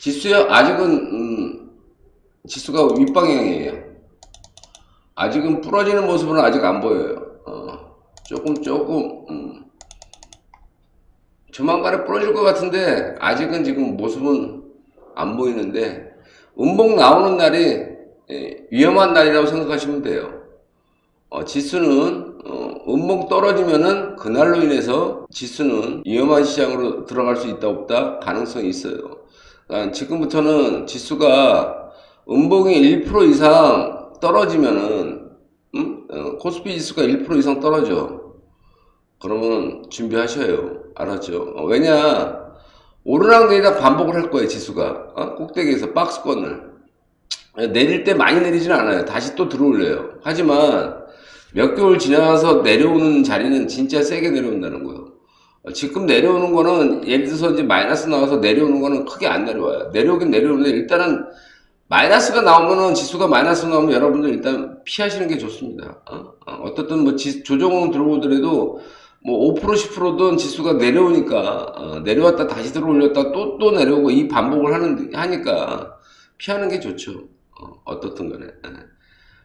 지수요? 아직은 음, 지수가 윗방향이에요. 아직은 부러지는 모습은 아직 안 보여요. 어, 조금 조금 음, 조만간에 부러질 것 같은데 아직은 지금 모습은 안 보이는데 음봉 나오는 날이 예, 위험한 날이라고 생각하시면 돼요. 어, 지수는 어, 음봉 떨어지면은 그날로 인해서 지수는 위험한 시장으로 들어갈 수 있다 없다 가능성이 있어요. 지금부터는 지수가 음봉이 1% 이상 떨어지면은 음? 어, 코스피 지수가 1% 이상 떨어져. 그러면 준비하셔요. 알았죠? 어, 왜냐 오르락 내리락 반복을 할 거예요 지수가 어? 꼭대기에서 박스권을 내릴 때 많이 내리진 않아요. 다시 또 들어올려요. 하지만 몇 개월 지나서 내려오는 자리는 진짜 세게 내려온다는 거예요. 어, 지금 내려오는 거는 예를 들어서 이제 마이너스 나와서 내려오는 거는 크게 안 내려와요. 내려오긴 내려오는데 일단은 마이너스가 나오면은 지수가 마이너스 나오면 여러분들 일단 피하시는 게 좋습니다. 어? 떻든뭐 지- 조정은 들어오더라도 뭐 5% 10%든 지수가 내려오니까 어, 내려왔다 다시 들어올렸다 또 또 내려오고 이 반복을 하는 하니까 피하는 게 좋죠. 어, 떻든 간에. 예.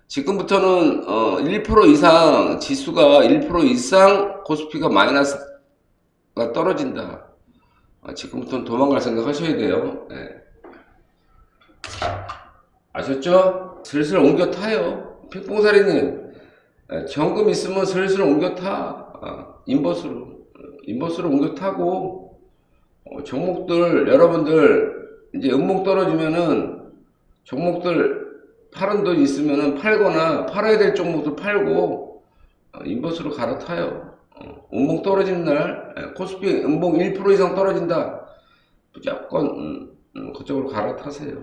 지금부터는 어, 1% 이상 지수가 1% 이상 코스피가 마이너스 가 떨어진다. 어, 지금부터는 도망갈 생각 하셔야 돼요. 예. 아셨죠? 슬슬 옮겨 타요. 픽봉사리님, 예, 정금 있으면 슬슬 옮겨 타. 아, 인버스로. 어, 인버스로 옮겨 타고, 어, 종목들, 여러분들, 이제 음목 떨어지면은, 종목들 파는 돈 있으면은 팔거나, 팔아야 될 종목들 팔고, 어, 인버스로 갈아타요. 어, 음봉 떨어지는 날, 예, 코스피 음봉 1% 이상 떨어진다. 무조건, 음, 음, 그쪽으로 갈아타세요.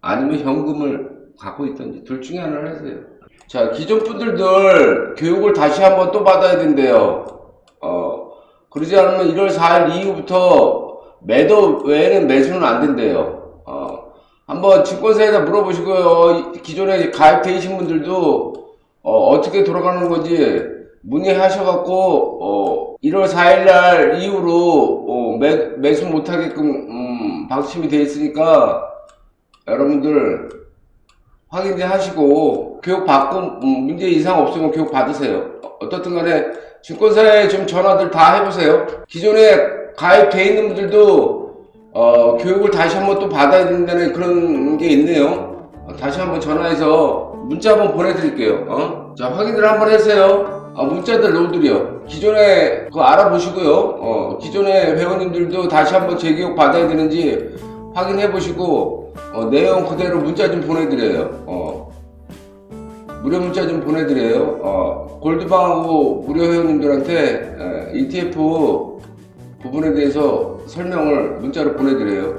아니면 현금을 갖고 있든지 둘 중에 하나를 하세요. 자, 기존 분들들 교육을 다시 한번 또 받아야 된대요. 어, 그러지 않으면 1월 4일 이후부터 매도 외에는 매수는 안 된대요. 어, 한번 증권사에다 물어보시고요. 이- 기존에 가입돼 계신 분들도 어, 떻게 돌아가는 건지 문의하셔갖고 어, 1월 4일날 이후로 어, 매, 매수 못하게끔 음, 방침이 돼 있으니까 여러분들 확인해 하시고 교육 받고 음, 문제 이상 없으면 교육 받으세요. 어, 어떻든 간에 증권사에 좀 전화들 다 해보세요. 기존에 가입돼 있는 분들도 어, 교육을 다시 한번 또 받아야 된다는 그런 게 있네요. 어, 다시 한번 전화해서 문자 한번 보내드릴게요. 어? 자 확인을 한번 해주세요. 아, 문자들 노드려. 기존에 그거 알아보시고요. 어, 기존에 회원님들도 다시 한번 재교육 받아야 되는지 확인해 보시고 어, 내용 그대로 문자 좀 보내드려요. 어, 무료 문자 좀 보내드려요. 어, 골드방하고 무료 회원님들한테 에, ETF 부분에 대해서 설명을 문자로 보내드려요.